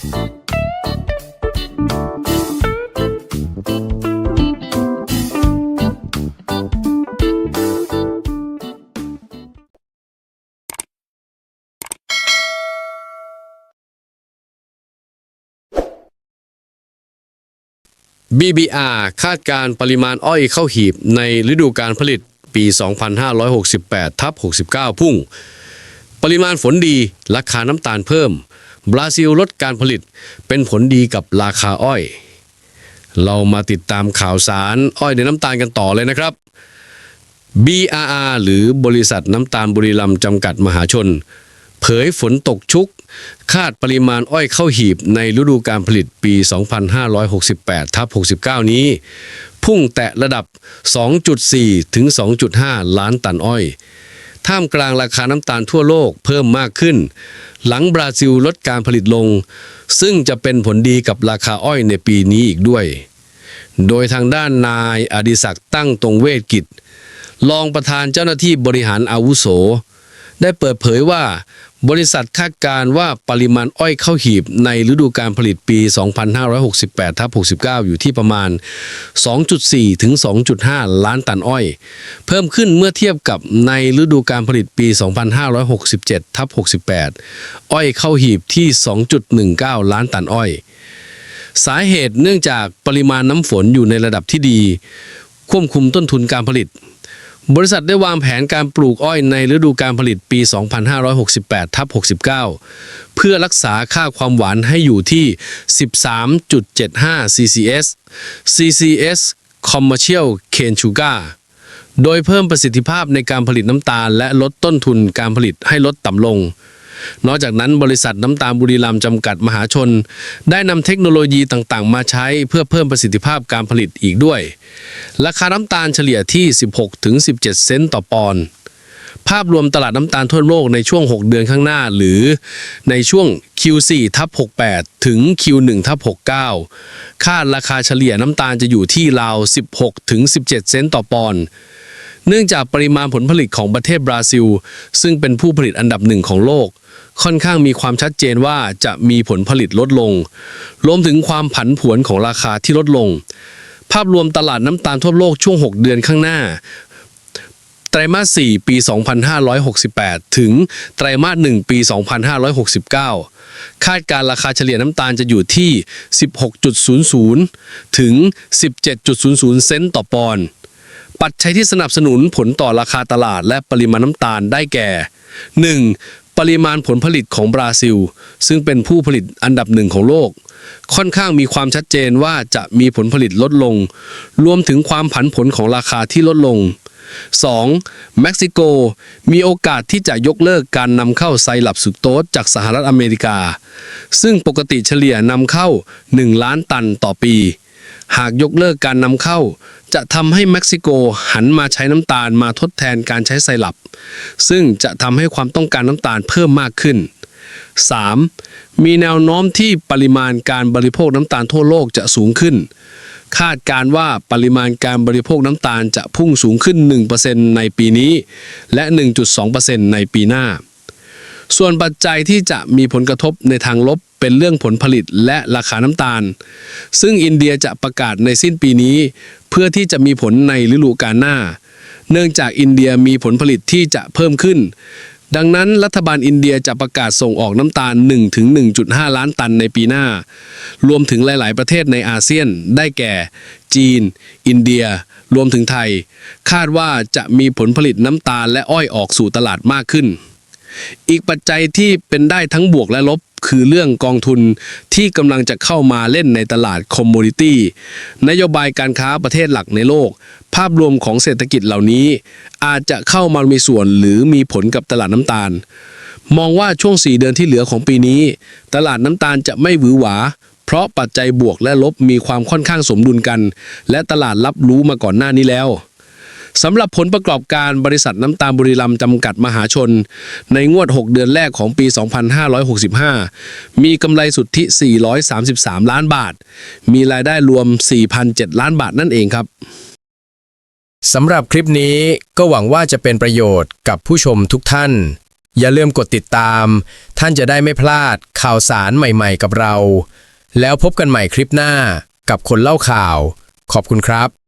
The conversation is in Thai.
BBR คาดการปริมาณอ้อยเข้าหีบในฤดูการผลิตปี 2568ทับ69 พุ่ง ปริมาณฝนดี ราคาน้ำตาลเพิ่ม บราซิลลดการผลิตเป็นผลดีกับราคาอ้อย เรามาติดตามข่าวสารอ้อยในน้ำตาลกันต่อเลยนะครับ BRR หรือบริษัทน้ำตาลบุรีรัมย์จำกัดมหาชน เผยฝนตกชุก คาดปริมาณอ้อยเข้าหีบในฤดูการผลิตปี 2568ทับ69 นี้ พุ่งแตะระดับ 2.4 ถึง 2.5 ล้านตันอ้อย ท่ามกลางราคาน้ำตาลทั่วโลกเพิ่มมากขึ้น หลังบราซิลลดการผลิตลง ซึ่งจะเป็นผลดีกับราคาอ้อยในปีนี้อีกด้วย โดยทางด้านนายอดิศักดิ์ตั้งตรงเวทกิจรองประธานเจ้าหน้าที่บริหารอาวุโส ได้เปิดเผยว่า บริษัทคาดการณ์ว่าปริมาณอ้อยเข้าหีบในฤดูการผลิตปี 2568ทับ69 อยู่ที่ประมาณ 2.4 ถึง 2.5 ล้านตันอ้อย เพิ่มขึ้นเมื่อเทียบกับในฤดูการผลิตปี 2567ทับ68 อ้อยเข้าหีบที่ 2.19 ล้านตันอ้อย สาเหตุเนื่องจากปริมาณน้ำฝนอยู่ในระดับที่ดี ควบคุมต้นทุนการผลิต บริษัทได้วางแผนการปลูกอ้อยในฤดูการผลิตปี 2568ทับ69 เพื่อรักษาค่าความหวานให้อยู่ที่ 13.75 CCS CCS Commercial Cane Sugar โดยเพิ่มประสิทธิภาพในการผลิตน้ำตาล และลดต้นทุนการผลิตให้ลดต่ำลง นอกจากนั้นบริษัทน้ำตาลบุรีรัมย์จำกัดมหาชน ได้นำเทคโนโลยีต่างๆ มาใช้เพื่อเพิ่มประสิทธิภาพการผลิตอีกด้วย ราคาน้ำตาลเฉลี่ยที่ 16-17 เซนต์ต่อปอนด์ภาพรวมตลาดน้ำตาลทั่วโลกในช่วง 6 เดือนข้างหน้า หรือในช่วง Q4 ทับ68 ถึง Q1 ทับ69 คาดราคาเฉลี่ยน้ำตาลจะอยู่ที่ราว 16-17 เซนต์ต่อปอนด์ เนื่องจากปริมาณผลผลิตของประเทศบราซิล ซึ่งเป็นผู้ผลิตอันดับหนึ่งของโลก ค่อนข้างมีความชัดเจนว่าจะมีผลผลิตลดลง รวมถึงความผันผวนของราคาที่ลดลง ภาพรวมตลาดน้ำตาลทั่วโลกช่วง 6 เดือนข้างหน้าไตรมาส 4 ปี 2568 ถึงไตรมาส 1 ปี 2569 คาดการราคาเฉลี่ยน้ำตาลจะอยู่ที่ 16.00 ถึง 17.00 เซนต์ต่อปอนด์ ปัจจัยที่สนับสนุนผลต่อราคาตลาดและปริมาณน้ำตาลได้แก่ 1. ปริมาณผลผลิตของบราซิล ซึ่งเป็นผู้ผลิตอันดับหนึ่งของโลก ค่อนข้างมีความชัดเจนว่าจะมีผลผลิตลดลง รวมถึงความผันผวนของราคาที่ลดลง 2. เม็กซิโก มีโอกาสที่จะยกเลิกการนำเข้าไซรัปสุกโตสจากสหรัฐอเมริกา ซึ่งปกติเฉลี่ยนำเข้า 1 ล้านตันต่อปี หากยกเลิกการนำเข้า จะทำให้เม็กซิโกหันมาใช้น้ำตาลมาทดแทนการใช้ไซรัป ซึ่งจะทำให้ความต้องการน้ำตาลเพิ่มมากขึ้น 3. มีแนวโน้มที่ปริมาณการบริโภคน้ำตาลทั่วโลกจะสูงขึ้น คาดการว่าปริมาณการบริโภคน้ำตาลจะพุ่งสูงขึ้น 1%ในปีนี้ และ 1.2%ในปีหน้า ส่วนปัจจัยที่จะมีผลกระทบในทางลบเป็นเรื่องผลผลิตและราคาน้ำตาล ซึ่งอินเดียจะประกาศในสิ้นปีนี้ เพื่อที่จะมีผลในฤดูกาลหน้า เนื่องจากอินเดียมีผลผลิตที่จะเพิ่มขึ้น ดังนั้นรัฐบาลอินเดียจะประกาศส่งออกน้ำตาล 1-1.5 ล้านตันในปีหน้า รวมถึงหลาย ๆ ประเทศในอาเซียน ได้แก่ จีน อินเดีย รวมถึงไทย คาดว่าจะมีผลผลิตน้ำตาลและอ้อยออกสู่ตลาดมากขึ้น อีกปัจจัยที่เป็นได้ทั้งบวกและลบคือเรื่องกองทุนที่กำลังจะเข้ามาเล่นในตลาดคอมมูนิตี้นโยบายการค้าประเทศหลักในโลก ภาพรวมของเศรษฐกิจเหล่านี้ อาจจะเข้ามามีส่วนหรือมีผลกับตลาดน้ำตาล มองว่าช่วง 4 เดือนที่เหลือของปีนี้ ตลาดน้ำตาลจะไม่หวือหวา เพราะปัจจัยบวกและลบมีความค่อนข้างสมดุลกัน และตลาดรับรู้มาก่อนหน้านี้แล้ว สำหรับผลประกอบการบริษัทน้ำตาลบุรีรัมย์จำกัดมหาชน ในงวด 6 เดือนแรกของปี 2565 มีกำไรสุทธิ 433 ล้านบาท มีรายได้รวม 4,007 ล้านบาทนั่นเองครับสำหรับคลิปนี้ก็หวังว่าจะเป็นประโยชน์กับผู้ชมทุกท่าน อย่าลืมกดติดตาม ท่านจะได้ไม่พลาดข่าวสารใหม่ๆกับเรา แล้วพบกันใหม่คลิปหน้ากับคนเล่าข่าว ขอบคุณครับ